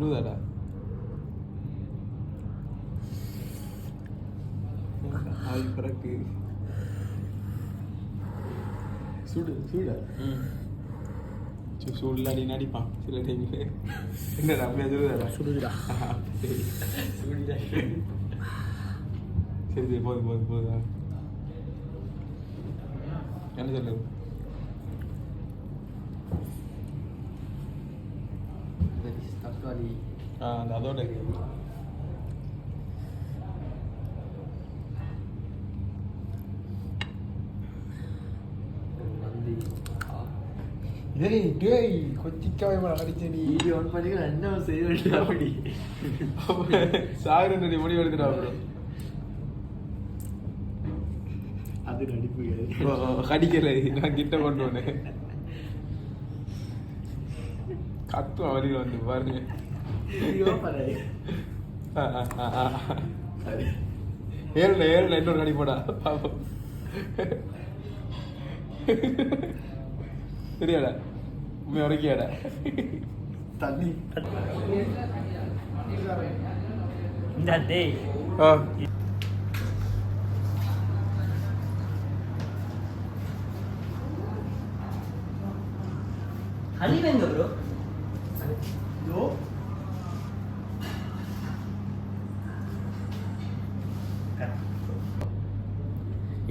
சுடுதாடா ஆய் பறக்கு சுடு சுடு சூடுலாடி நடிப்பான் சில டைம்ல என்னடா அப்படியே சுடுதாடா சுடுதுடா சரி சுடுடா சரி சரி போதும் போதும் போதும் என்ன சொல்லு பண்ணி என்ன செய்ய வேண்டிய அப்படி சாகர நீ முடிவு எடுத்துடா bro. அது நடிப்பு ஓ, ஓ, கடிக்கல நான் கிட்ட கொண்டு வந்தேன் கத்தும் வழியில் வந்து பாருங்க. ஏழுல ஏழுல இன்னொரு கடி போடா. பாப்போம். சரியாடா உண்மை உரைக்கியாடா தண்ணி. இந்த டேய். ஆ. ஹலீம் எங்க ப்ரோ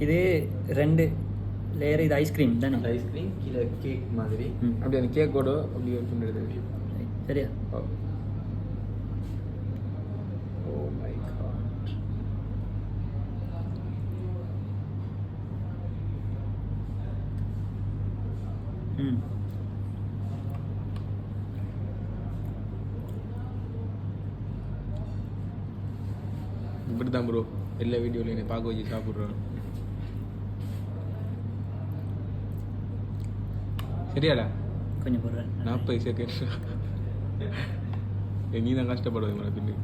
இது ரெண்டு லேயர் இது ஐஸ்கிரீம் தானே? ஐஸ்கிரீம் கீழே கேக் மாதிரி. அப்படி அந்த கேக்கோட அப்படி ஒரு துண்டு எடுத்து சரியா? ஓ. மை. இப்படி தான் ப்ரோ எல்லா வீடியோலையும் என்னை பார்க்க வச்சு சாப்பிட்றோம் சரியாடா கொஞ்சம் போடுறேன் நாற்பது செகண்ட் நீ தான் கஷ்டப்படுவது மேடம் பின்னு?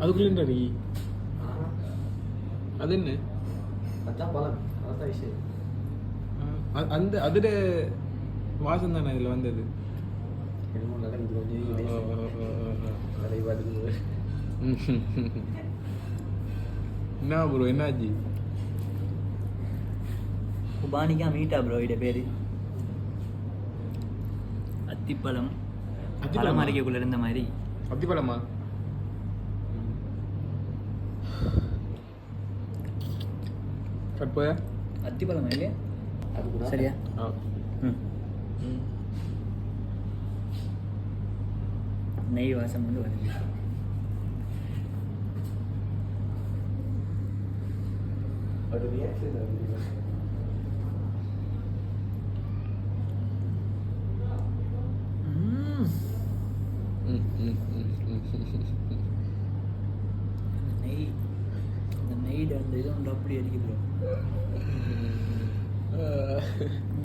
அதுக்குள்ளே நீ அது என்ன அதான் பழம் அதான் விஷயம் அந்த அதில் வாசம் தானே இதில் வந்தது என்ன ப்ரோ என்னாச்சு குபானிக்கா மீட்டா ப்ரோ இட பேர் அத்திப்பழம் அத்திப்பழமா? பழம் அரைக்கக்குள்ள இருந்த மாதிரி அத்திப்பழமா கட் போயா அத்திப்பழம் இல்லையா சரியா ஆ ம் நெய் வாசம் வந்து வருது. நெய் இந்த நெய் அந்த இது வந்து அப்படி அடிக்கு ப்ரோ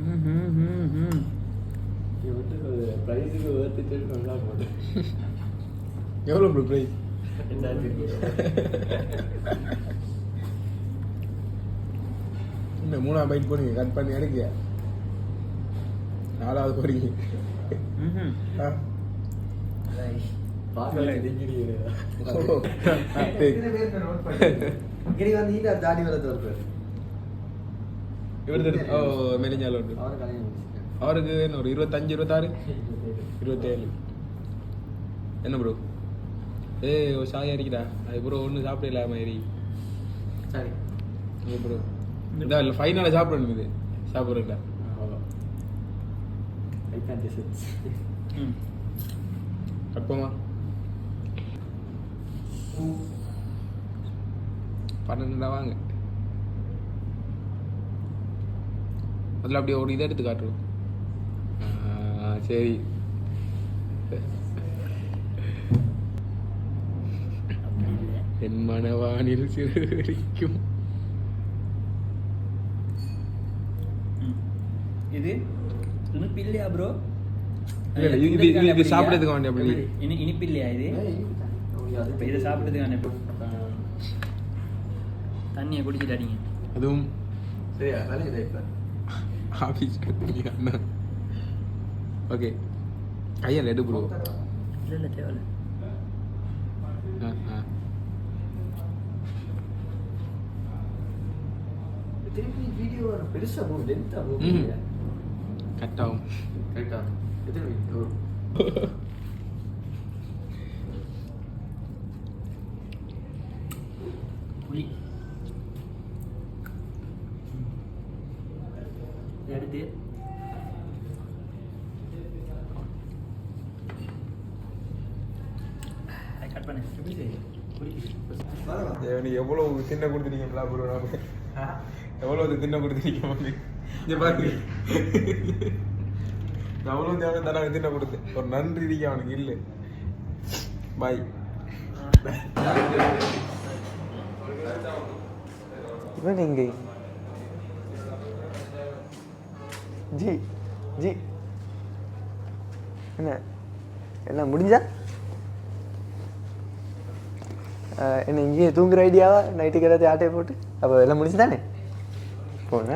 ம் ம் ம் ம். ப்ரைஸுக்கு வேர்த்துட்டு நல்லா போகுது எவ்வளோ ப்ரோ ப்ரைஸ் இன்னும் மூணாவது பைட் போனீங்க கட் பண்ணி எடுக்க நாலாவது போறீங்க. பார்க்கல. டிகிரி. டிகிரி வந்து தாடி வர தோற்பாரு இவர் அவருக்கு என்ன ஒரு இருபத்தஞ்சு இருபத்தாறு? இருபத்தேழு என்ன ப்ரோ ஏய் ஒரு சாயா இருக்குடா. அது ப்ரோ ஒன்றும் சாப்பிடல மாதிரி சரி ஓ ப்ரோ இதான் இல்லை ஃபைனலாக சாப்பிடணும் இது சாப்பிட்றேன்டா. அவ்வளோ. ஐ கேன் டிசைட்ஸ் ம். கற்பமா பன்னெண்டுடா வாங்க. அதில் அப்படியே ஒரு இதை எடுத்து காட்டுறோம். சரி. என் மனவானில் சிறுவரிக்கும். இது? இனிப்பு இல்லையா ப்ரோ இது- இது- சாப்பிடறதுக்கு வேண்டிய அப்படி. இனி இனிப்பு இல்லையா இது இதை சாப்பிட்டதுக்கான இப்போ தண்ணியை குடிச்சிட்டு அடிங்க அதுவும் சரியா ஆஃபீஸ் ஓகே. கையால் எடு ப்ரோ இல்லை இல்லை தேவையில்ல ஆ ஆ திருப்பி வீடியோ பெருசா போகும் லென்த்தா ம். போகும் கட் ஆகும் கரெக்டா எத்தனை minute? ஒரு புளி இதை நீ எவ்வளோ தின்ன கொடுத்துருக்கீங்களா ப்ரோ எவ்வளோ தின்ன கொடுத்துருக்கீங்க இங்கே பாருங்க எவ்வளோ தேவை தராங்க தின்ன கொடுத்து. ஒரு நன்றி இருக்கு அவனுக்கு இல்லை பாய் இவன் எங்கே? ஜி ஜி. என்ன? எல்லாம் முடிஞ்சா? என்ன இங்கேயே தூங்குற ஐடியாவா நைட்டுக்கு ஏதாவது ஆட்டையை போட்டு அப்போ எல்லாம் முடிஞ்சு தானே போங்க